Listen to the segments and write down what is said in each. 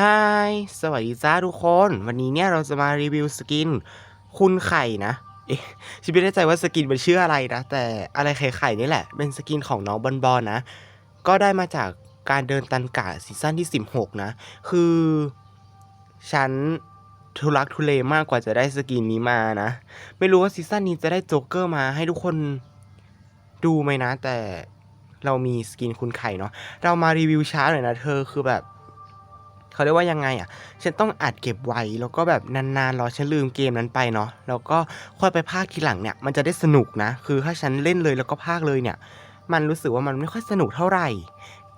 ฮายสวัสดีจ้าทุกคน วันนี้เนี่ยเราจะมารีวิวสกิน คุณไข่นะ เอ๊ะฉันไม่แน่ใจว่าสกินมันชื่ออะไรนะ แต่อะไรไข่ไข่นี่แหละ เป็นสกินของน้องบอลบอลนะ ก็ได้มาจากการเดินตันกาซีซั่นที่ 16 นะ คือ ฉันทุลักทุเลมากกว่าจะได้สกินนี้มานะ ไม่รู้ว่าซีซั่นนี้จะได้โจ๊กเกอร์มาให้ทุกคนดูไหมนะ แต่เรามีสกินคุณไข่เนาะเรามารีวิวช้าหน่อยนะเธอคือแบบ เขาเรียกว่ายังไงอะ ฉันต้องอัดเก็บไว้ แล้วก็แบบนานๆรอฉันลืมเกมนั้นไปเนาะ แล้วก็ค่อยไปภาคทีหลังเนี่ย มันจะได้สนุกนะ คือถ้าฉันเล่นเลยแล้วก็ภาคเลยเนี่ย มันรู้สึกว่ามันไม่ค่อยสนุกเท่าไหร่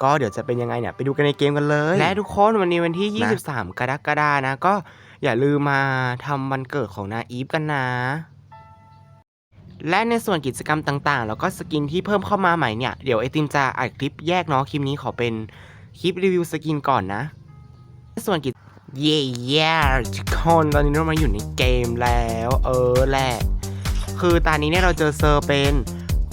ก็เดี๋ยวจะเป็นยังไงเนี่ย ไปดูกันในเกมกันเลย และทุกคนวันนี้วันที่ 23 กรกฎานะ ก็อย่าลืมมาทำวันเกิดของนาอีฟกันนะและในส่วนกิจกรรมต่างๆ แล้วก็สกินที่เพิ่มเข้ามาใหม่เนี่ย เดี๋ยวไอติมจะอัดคลิปแยกเนาะคลิปนี้ขอเป็นคลิปรีวิวสกินก่อนนะ ส่วนกิจเย่เย่ทุกคนตอนนี้เรามาอยู่ในเกมแล้ว เออแหละคือตอนนี้เนี่ยเราเจอเซอร์เป็น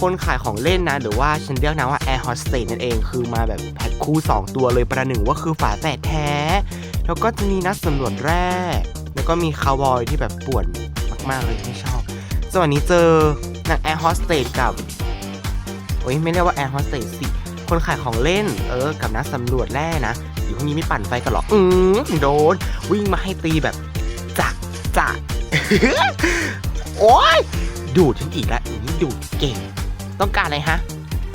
คนขายของเล่นนะ หรือว่าฉันเรียกนะว่า Air Hostess นั่นเองคือมาแบบแพ็คคู่ 2 ตัวเลยประหนึ่งว่าคือฝาแฝดแท้ แล้วก็จะมีนักสำรวจแร่แล้วก็มีคาวบอยที่แบบป่วนมาก ๆ เลยที่ชอบส่วนนี้เจอนาง Air Hostess กับโอ้ยไม่เรียกว่า Air Hostess สิคนขายของเล่นเออกับนักสำรวจแร่นะ อยู่พวกนี้ไม่ปั่นไฟกันหรออืมโดน วิ่งมาให้ตีแบบ จักจักโอ้ยดูดฉันอีกแล้วอย่างนี้ดูดเก่ง ต้องการอะไรฮะ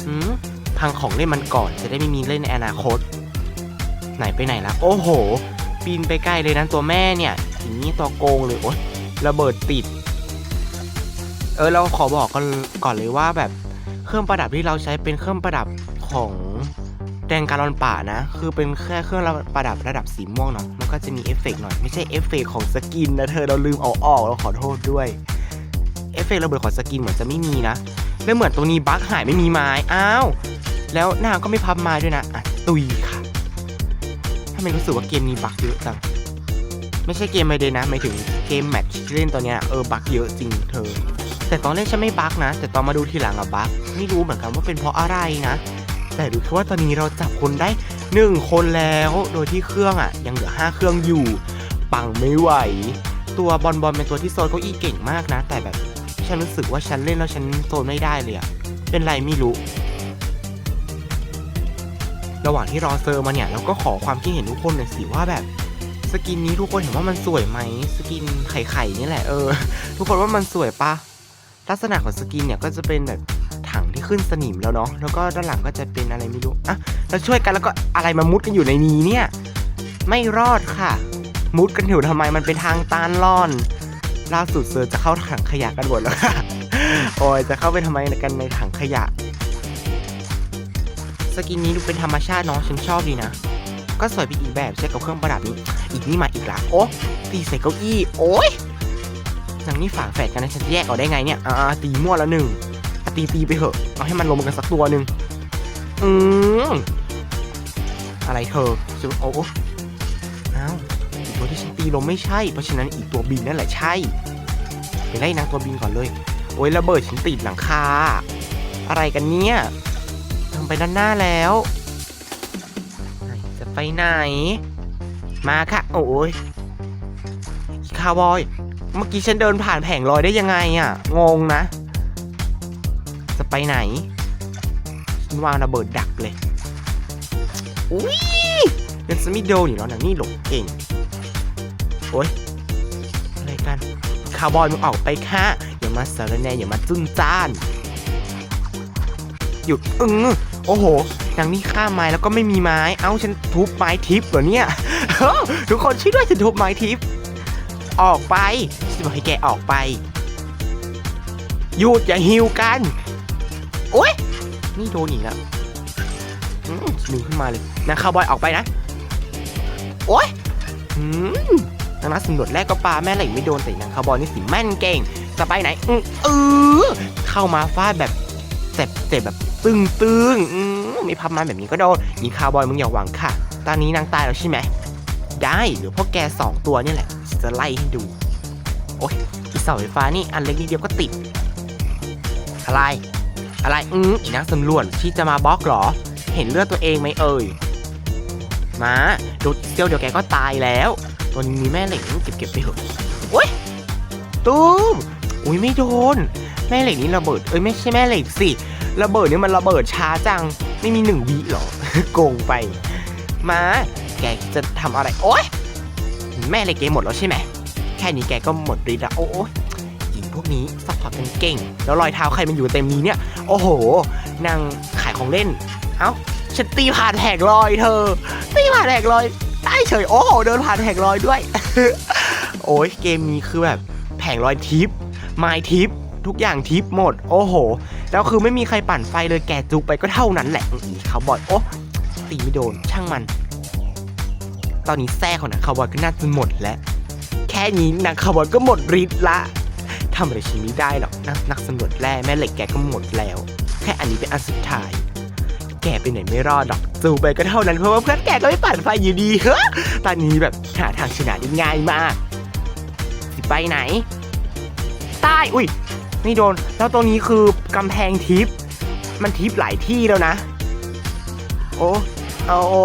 อืมพังของเล่นมันก่อนจะได้ไม่มีเล่นในอนาคต ไหนไปไหนละโอ้โหปีนไปใกล้เลยนั้นตัวแม่เนี่ยอย่างนี้ตัวโกงเลยโอ๊ยระเบิดติด เออเราขอบอกกันก่อนเลยว่าแบบเครื่องประดับที่เราใช้เป็นเครื่องประดับของ ดงการอนป่านะ คือเป็นแค่เครื่องประดับระดับสีม่วงเนาะมันก็จะมีเอฟเฟกต์หน่อย ไม่ใช่เอฟเฟกต์ของสกินนะเธอเราลืมเอาออกเราขอโทษด้วยเอฟเฟกต์ระเบิดของสกินเหมือนจะไม่มีนะแล้วเหมือนตรงนี้บั๊กหายไม่มีไม้อ้าวแล้วหน้าก็ไม่พับไม้ด้วยนะอะตุยค่ะถ้าไม่รู้สึกว่าเกมนี้บั๊กเยอะจังไม่ใช่เกมไม่เดนะหมายถึงเกมแมทที่เล่นตอนเนี้ยเออบั๊กเยอะจริงเธอ แต่ตอนเล่นฉันไม่บั๊กนะ แต่ตอนมาดูทีหลังอะบั๊กไม่รู้เหมือนกันว่าเป็นเพราะอะไรนะ แต่ดูแค่ว่าตอนนี้เราจับคนได้หนึ่งคนแล้ว โดยที่เครื่องอะ ยังเหลือห้าเครื่องอยู่ ปังไม่ไหว ตัวบอลบอลเป็นตัวที่โซนเก้าอี้เก่งมากนะ แต่แบบฉันรู้สึกว่าฉันเล่นแล้วฉันโซนไม่ได้เลยอะเป็นไรไม่รู้ ระหว่างที่รอเซอร์มาเนี่ยเราก็ขอความคิดเห็นทุกคนหน่อยสิว่าแบบสกินนี้ทุกคนเห็นว่ามันสวยไหมสกินไข่ๆนี่แหละเออ ทุกคนว่ามันสวยปะลักษณะของสกินเนี่ยก็จะเป็นแบบ ขึ้นสนิมแล้วเนาะแล้วก็ด้านหลังก็จะเป็นอะไรไม่รู้อะเราช่วยกันแล้วก็อะไรมามุดกันอยู่ในนี้เนี่ย ไม่รอดค่ะ มุดกันอยู่ทำไมมันเป็นทางตันล่อนล่าสุดเซอร์จะเข้าถังขยะกันหมดแล้วค่ะโอ้ยจะเข้าไปทำไมกันในถังขยะ สกินนี้ดูเป็นธรรมชาติเนาะฉันชอบดีนะก็สวยไปอีกแบบใช้กับเครื่องประดับนี้ อีกนี่มาอีกละโอ้ตีใส่เก้าอี้โอ้ยนังนี่ฝาแฝดกันนะฉันแยกออกได้ไงเนี่ยอ่าตีมั่วแล้วหนึ่ง ตีตีไปเถอะเอาให้มันลงกันสักตัวหนึ่งอืมอะไรเธอจะโอ้โอ้อ้าวอีกตัวที่ฉันตีลงไม่ใช่ เพราะฉะนั้นอีกตัวบินนั่นแหละใช่ไปไล่นางตัวบินก่อนเลย โอ้ยระเบิดฉันติดหลังคา อะไรกันเนี่ยทางไปด้านหน้าแล้วจะไปไหน มาค่ะ โอ้ยคาวบอย เมื่อกี้ฉันเดินผ่านแผงลอยได้ยังไงอะ งงนะ จะไปไหนฉันวางระเบิดดักเลย อุ้ยยังจะไม่โดนอยู่แล้วนะนี่หลบเก่ง โอ้ยอะไรกันคาวบอยมึงออกไปค่ะอย่ามาสารแนอย่ามาจุนจ้าน หยุดอึ้งโอ้โหนางนี่ข้าไม้แล้วก็ไม่มีไม้ เอ้าฉันทุบไม้ทิพย์เหรอเนี่ย ทุกคนช่วยด้วยฉันทุบไม้ทิพย์ออกไปฉันบอกให้แกออกไปหยุดอย่าหิวกัน โอ๊ยนี่โดนอีกแล้วอืมดึงขึ้นมาเลยนางคาวบอยออกไปนะ โอ๊ยอืมนางนักสำรวจแรกก็ปาแม่เหล็กไม่โดนแต่นางคาวบอยนี่สิแม่นเก่งจะไปไหนอือเออเข้ามาฟาดแบบเจ็บเจ็บแบบตึงตึงอืมมีพับมาแบบนี้ก็โดนนี่คาวบอยมึงอย่าหวังค่ะ ตอนนี้นางตายแล้วใช่ไหมได้หรือพวกแกสองตัวเนี่ยแหละ จะไล่ให้ดู โอ๊ยอีเสาไฟฟ้านี่อันเล็กนิดเดียวก็ติดอะไร อะไรอือีนักสำรวจที่จะมาบล็อกเหรอ เห็นเลือดตัวเองไหมเอ่ยมาดนเดียวเดี๋ยวแกก็ตายแล้วตัวนี้มีแม่เหล็กเก็บเก็บไปเถอะโอ้ยตูมอุ้ยไม่โดน แม่เหล็กนี่ระเบิดเอ้ยไม่ใช่แม่เหล็กสิระเบิดนี่มันระเบิดช้าจัง ไม่มีหนึ่งวิหรอโกงไป มาแกจะทำอะไรโอ๊ยแม่เหล็กแกหมดแล้วใช่ไหมแค่นี้แกก็หมดฤทธิ์ละโอ้ย หญิงพวกนี้สับพอร์ตกันเก่ง แล้วรอยเท้าใครมันอยู่เต็มนี้เนี่ย โอ้โห นางขายของเล่น เอ้า ฉันตีผ่านแหกรอยเธอ ตีผ่านแหกรอยได้เฉย โอ้โห เดินผ่านแหกรอยด้วย โอ้ยเกมนี้คือแบบแผงรอยทิปไม้ทิปทุกอย่างทิปหมด โอ้โห แล้วคือไม่มีใครปั่นไฟเลยแกจุกไปก็เท่านั้นแหละอีเขาบอยโอ้ตีไม่โดนช่างมัน ตอนนี้แซ่ของนักคาวบอยก็น่าจะหมดแล้ว แค่นี้นักคาวบอยก็หมดฤทธิ์ละ ทำอะไรชิ้นนี้ได้หรอกนะนักสำรวจแร่แม่เหล็กแกก็หมดแล้ว แค่อันนี้เป็นอันสุดท้าย แกไปไหนไม่รอดหรอกจูไปก็เท่านั้นเพราะว่าเพื่อนแกก็ไม่ปั่นไฟอยู่ดีเฮ้อตอนนี้แบบหาทางชนะได้ง่ายมากสิไปไหน ใต้อุ้ยไม่โดน แล้วตรงนี้คือกำแพงทิป มันทิปหลายที่แล้วนะ โอ้เอาโอ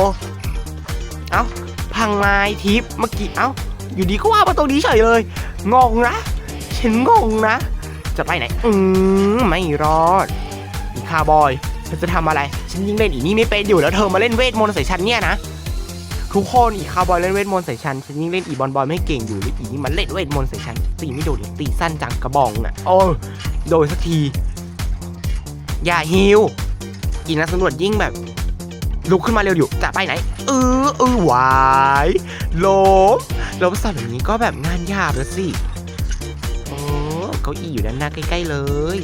เอาพังไม้ทิปเมื่อกี้เอ้าอยู่ดีก็ว่ามาตรงนี้เฉยเลย งงนะ ฉันงงนะ จะไปไหน อืมไม่รอดอีคาร์บอยเธอจะทำอะไร ฉันยิงเล่นอีนี่ไม่เป็นอยู่แล้วเธอมาเล่นเวทมนต์ใส่ฉันเนี่ยนะ ทุกคนอีคาร์บอยเล่นเวทมนต์ใส่ฉัน ฉันยิ่งเล่นอีบอลบอยไม่เก่งอยู่เลยอีนี่มันเล่นเวทมนต์ใส่ฉัน ตีไม่โดนตีสั้นจังกระบองน่ะ โอ้ยโดนสักที อย่าฮิวอีนักสำรวจยิ่งแบบ ลุกขึ้นมาเร็วอยู่ จะไปไหน เออเออหวายล้มล้มสัตว์แบบนี้ก็แบบงานยากแล้วสิ ก้าอี้อยู่ด้านหน้าใกล้ๆเลย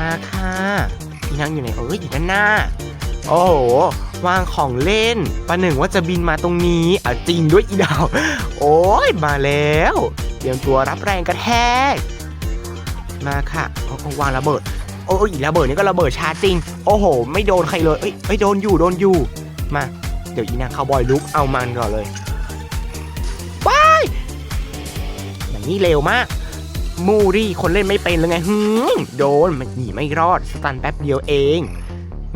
มาค่ะอีนางอยู่ไหนเอ้ยอยู่ด้านหน้า โอ้โหวางของเล่นประหนึ่งว่าจะบินมาตรงนี้อะจริงด้วยอีดาว โอ้ยมาแล้ว เตรียมตัวรับแรงกระแทก มาค่ะเอาเอาวางระเบิด โอ้ยอีระเบิดนี่ก็ระเบิดชาจจริง โอ้โห ไม่โดนใครเลยเอ้ยเอ้ยโดนอยู่โดนอยู่ มา เดี๋ยวอีนางคาวบอยลุกเอามันก่อนเลยว้ายอย่างนี้เร็วมาก มูรี่คนเล่นไม่เป็นเลยไงฮึมโดนมันหนีไม่รอดสตันแป๊บเดียวเอง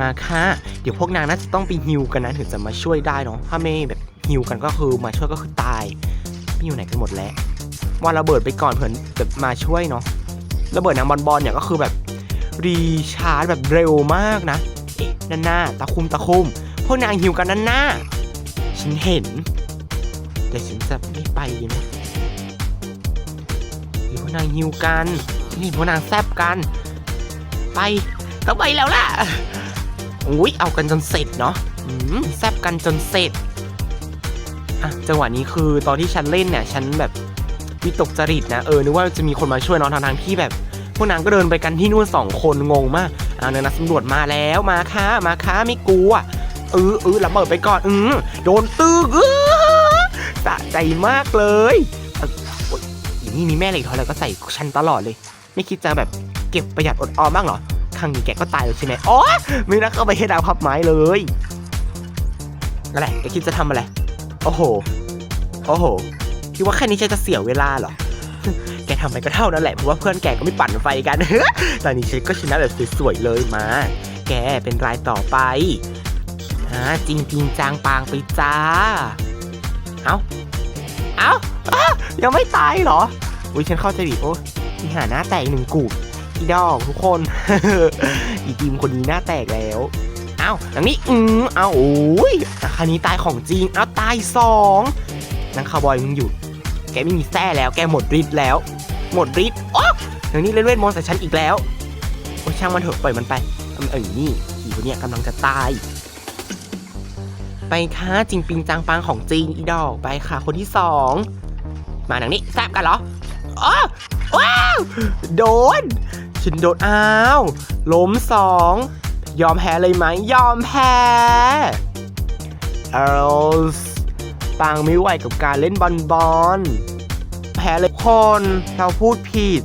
มาค่ะ เดี๋ยวพวกนางน่าจะต้องไปฮิวกันนะถึงจะมาช่วยได้เนาะถ้าไม่แบบฮิวกันก็คือมาช่วยก็คือตายไม่อยู่ไหนกันหมดแล้ววางระเบิดไปก่อนเผื่อแบบมาช่วยเนาะระเบิดนางบอลบอลเนี่ยก็คือแบบรีชาร์จแบบเร็วมากนะเอ๊ะด้านหน้าตะคุมตะคุมพวกนางฮิวกันด้านหน้าฉันเห็น แต่ฉันจะไม่ไปนพวก นางฮิวกันฉันเห็นพวกนางแซบกัน ไปต้องไปแล้วล่ะอุ้ยเอากันจนเสร็จเนาะแซบกันจนเสร็จอะจังหวะนี้คือตอนที่ฉันเล่นเนี่ยฉันแบบวิตกจริตนะเออนึกว่าจะมีคนมาช่วยน้องทางๆที่แบบ พวกนางก็เดินไปกันที่นู่นสองคนงงมากอ่าเนี่ยนักสำรวจมาแล้วมาค่ะมาค่ะไม่กลัวเออเออระเบิดไปก่อนอืมโดนตึกเออสะใจมากเลย นี่มีแม่เหล็กท่าไหร่ก็ใส่ฉันตลอดเลย ไม่คิดจะแบบเก็บประหยัดอดออมบ้างเหรอ ครั้งนี้แกก็ตายแล้วใช่ไหมอ๋อไม่นักเข้าไปให้ดาวพับไม้เลยอะไรแกคิดจะทำอะไร โอ้โห โอ้โห คิดว่าแค่นี้ฉันจะเสียเวลาเหรอ แกทำไปก็เท่านั้นแหละ เพราะว่าเพื่อนแกก็ไม่ปั่นไฟกัน ตอนนี้ฉันก็ชนะแบบสวยๆเลยมา แกเป็นรายต่อไปจริงจริงจางปางไปจ้า เอ้า เอาอ้า ยังไม่ตายเหรอ อุ้ยฉันเข้าใจผิดโอ้ยที่หาหน้าแตกหนึ่งกลุ่มอีดอกทุกคน อีทีมคนนี้หน้าแตกแล้วอ้าอย่างนี้อืมอ้าวโอ้ยคันนี้ตายของจริงอ้าวตายสองนางคาวบอยมึงหยุดแกไม่มีแส้แล้ว แกหมดฤทธิ์แล้ว หมดฤทธิ์โอ๊ะอย่างนี้เล่นเวทมนต์ใส่ฉันอีกแล้วโอ้ยช่างมันเถอะปล่อยมันไปมันเอ้ยนี่อีคนนี้กำลังจะตาย ไปค่ะจริงปิงจังปังของจริงอีดอกไปค่ะคนที่สอง มาหนังนี้แซบกันเหรออ้าวว้าวโดน ฉันโดนอ้าวล้มสอง ยอมแพ้เลยไหม ยอมแพ้เอลส์ปังไม่ไหวกับการเล่นบอลบอลแพ้เลยคนเราพูดผิด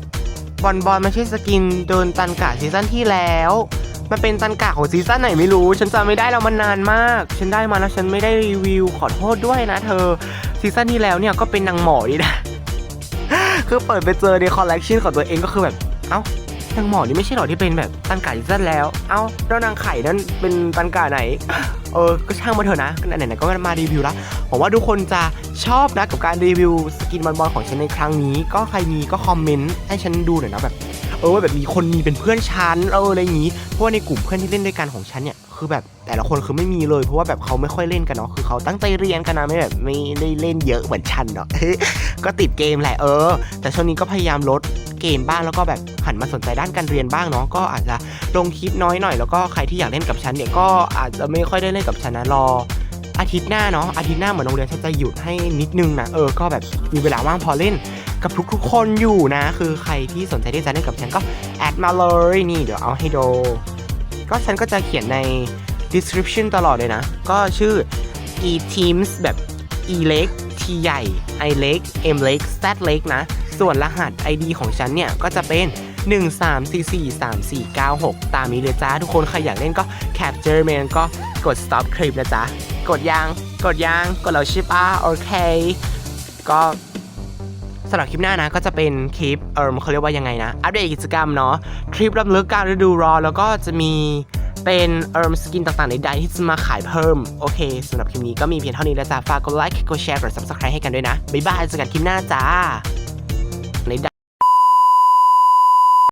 บอลบอลไม่ใช่สกินเดินตันกะซีซั่นที่แล้ว มันเป็นตันกะของซีซั่นไหนไม่รู้ ฉันจำไม่ได้แล้วมันนานมาก ฉันได้มาแล้วฉันไม่ได้รีวิวขอโทษด้วยนะเธอ ซีซั่นที่แล้วเนี่ยก็เป็นนางหมอนี่นะ คือเปิดไปเจอในคอลเลกชันของตัวเองก็คือแบบ เอ้านางหมอนี่ไม่ใช่หรอที่เป็นแบบตันกาซีซั่นแล้ว เอ้าแล้วนางไข่นั้นเป็นตันกาไหน เออ ก็ช่างมาเถอะนะไหนๆก็มารีวิวล้วหวังว่าทุกคนจะชอบนะกับการรีวิวสกินบอลๆของฉันในครั้งนี้ ก็ใครมีก็คอมเมนต์ให้ฉันดูหน่อยนะแบบ เออว่าแบบมีคนมีเป็นเพื่อนฉันเอออะไรอย่างนี้ เพราะว่าในกลุ่มเพื่อนที่เล่นด้วยกันของฉันเนี่ยคือแบบแต่ละคนคือไม่มีเลยเพราะว่าแบบเขาไม่ค่อยเล่นกันเนาะคือเขาตั้งใจเรียนกันนะไม่แบบไม่ได้เล่นเยอะเหมือนฉันเนาะก็ติดเกมแหละเออ แต่ช่วงนี้ก็พยายามลดเกมบ้างแล้วก็แบบหันมาสนใจด้านการเรียนบ้างเนาะก็อาจจะลงคลิปน้อยหน่อยแล้วก็ใครที่อยากเล่นกับฉันเนี่ยก็อาจจะไม่ค่อยได้เล่นกับฉันนะรออาทิตย์หน้าเนาะอาทิตย์หน้าเหมือนโรงเรียนฉันจะหยุดให้นิดนึงนะเออก็แบบมีเวลาว่างพอเล่น กับทุกๆคนอยู่นะ คือใครที่สนใจที่จะเล่นกับฉันก็แอดมาเลยนี่เดี๋ยวเอาให้ดูก็ฉันก็จะเขียนใน description ตลอดเลยนะ ก็ชื่อ e teams แบบ e เล็ก t ใหญ่ i เล็ก m เล็ก z เล็กนะ ส่วนรหัส id ของฉันเนี่ย ก็จะเป็น 1344346 ตามนี้เลยจ้า ทุกคนใครอยากเล่นก็ capture เมนก็กด stop คลิปนะจ๊ะ กดยังกดยังกดแล้วใช่ปะโอเค ก็ สำหรับคลิปหน้านะก็จะเป็นคลิปเออเขาเรียกว่ายังไงนะ อัปเดตกิจกรรมเนาะคลิปรับลึกการฤดูร้อนแล้วก็จะมีเป็นเอิร์มสกินต่างๆในใดๆที่จะมาขายเพิ่ม โอเคสำหรับคลิปนี้ก็มีเพียงเท่านี้แล้วจ้าฝากกดไลค์กดแชร์กด subscribe ให้กันด้วยนะ บ๊ายบายเจอกันคลิปหน้าจ้า